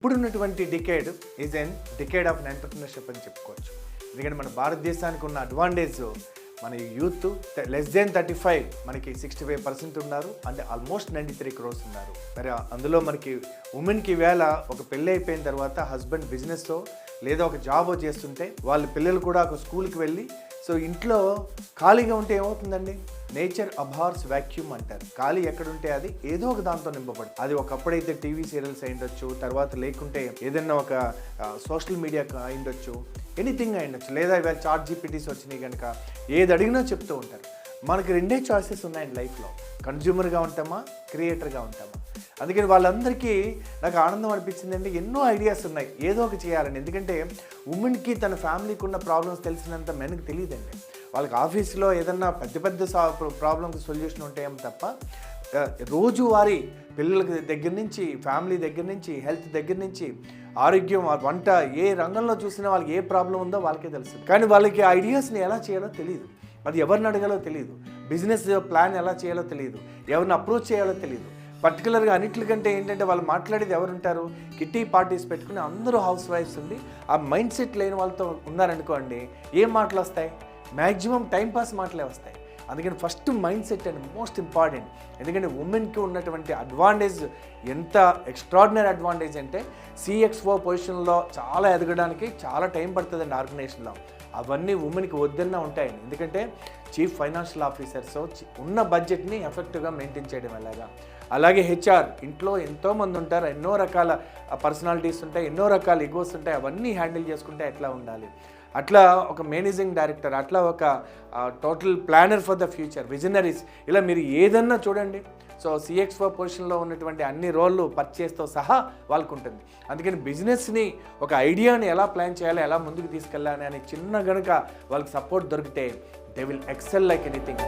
ఇప్పుడున్నటువంటి decade is an decade of entrepreneurship అని చెప్పుకోవచ్చు. ఎందుకంటే మన భారతదేశానికి ఉన్న అడ్వాంటేజ్ మన youth less than thirty five మనకి సిక్స్టీ ఫైవ్ పర్సెంట్ ఉన్నారు. అంటే ఆల్మోస్ట్ నైంటీ త్రీ క్రోర్స్ ఉన్నారు. మరి అందులో మనకి ఉమెన్కి వేళ ఒక పెళ్ళి అయిపోయిన తర్వాత హస్బెండ్ బిజినెస్లో లేదా ఒక జాబ్ చేస్తుంటే వాళ్ళ పిల్లలు కూడా ఒక స్కూల్కి వెళ్ళి సో ఇంట్లో ఖాళీగా ఉంటే ఏమవుతుందండి? నేచర్ అబార్స్ వాక్యూమ్ అంటారు. ఖాళీ ఎక్కడుంటే అది ఏదో ఒక దాంతో నింపబడి అది ఒకప్పుడైతే టీవీ సీరియల్స్ అయిండొచ్చు తర్వాత లేకుంటే ఏదైనా ఒక సోషల్ మీడియా అయిండొచ్చు ఎనీథింగ్ అయిండొచ్చు లేదా ఇవాళ చార్ట్ జీపీటీస్ వచ్చినాయి కనుక ఏది అడిగినా చెప్తూ ఉంటారు. మనకి రెండే చాయిసెస్ ఉన్నాయండి లైఫ్లో. కన్జ్యూమర్గా ఉంటామా? క్రియేటర్గా ఉంటామా? అందుకని వాళ్ళందరికీ నాకు ఆనందం అనిపించిందంటే ఎన్నో ఐడియాస్ ఉన్నాయి. ఏదో ఒక చేయాలని. ఎందుకంటే ఉమెన్కి తన ఫ్యామిలీకి ఉన్న ప్రాబ్లమ్స్ తెలిసినంత మెన్కి తెలియదండి. వాళ్ళకి ఆఫీస్లో ఏదన్నా పెద్ద పెద్ద ప్రాబ్లమ్కి సొల్యూషన్ ఉంటాయేమో తప్ప రోజువారీ పిల్లలకి దగ్గర నుంచి ఫ్యామిలీ దగ్గర నుంచి హెల్త్ దగ్గర నుంచి ఆరోగ్యం వంట ఏ రంగంలో చూసినా వాళ్ళకి ఏ ప్రాబ్లం ఉందో వాళ్ళకే తెలుసు. కానీ వాళ్ళకి ఐడియాస్ని ఎలా చేయాలో తెలియదు అది ఎవరిని అడగాలో తెలియదు బిజినెస్ ప్లాన్ ఎలా చేయాలో తెలియదు ఎవరిని అప్రోచ్ చేయాలో తెలియదు పర్టికులర్గా అన్నిటికంటే ఏంటంటే వాళ్ళు మాట్లాడేది ఎవరుంటారు? కిట్టి పార్టీస్ పెట్టుకుని అందరూ హౌస్ వైఫ్స్ ఉంది ఆ మైండ్ సెట్ లేని వాళ్ళతో ఉన్నారనుకోండి ఏం మాటలు వస్తాయి? మ్యాక్సిమం టైంపాస్ మాటలే వస్తాయి. అందుకని first mind set and most important. ఎందుకంటే ఉమెన్కి ఉన్నటువంటి అడ్వాంటేజ్ ఎంత ఎక్స్ట్రాడినరీ అడ్వాంటేజ్ అంటే సిఎక్స్ఓ పొజిషన్లో చాలా ఎదగడానికి చాలా టైం పడుతుందండి ఆర్గనైజేషన్లో. అవన్నీ ఉమెన్కి వద్దన్నా ఉంటాయండి. ఎందుకంటే చీఫ్ ఫైనాన్షియల్ ఆఫీసర్స్ ఉన్న బడ్జెట్ని ఎఫెక్టివ్గా మెయింటైన్ చేయడం ఎలాగా? అలాగే హెచ్ఆర్ ఇంట్లో ఎంతోమంది ఉంటారు ఎన్నో రకాల పర్సనాలిటీస్ ఉంటాయి ఎన్నో రకాల ఇగోస్ ఉంటాయి అవన్నీ హ్యాండిల్ చేసుకుంటే ఎట్లా ఉండాలి? అట్లా ఒక మేనేజింగ్ డైరెక్టర్ అట్లా ఒక total planner for the future visionaries ఇలా మీరు ఏదన్నా చూడండి. సో సిఎక్స్ పొజిషన్లో ఉన్నటువంటి అన్ని రోళ్ళు పర్చేస్తో సహా వాళ్ళకు ఉంటుంది అందుకని బిజినెస్ని ఒక ఐడియాని ఎలా ప్లాన్ చేయాలి ఎలా ముందుకు తీసుకెళ్ళాలి అనే చిన్న గనుక వాళ్ళకి సపోర్ట్ దొరికితే they will excel like anything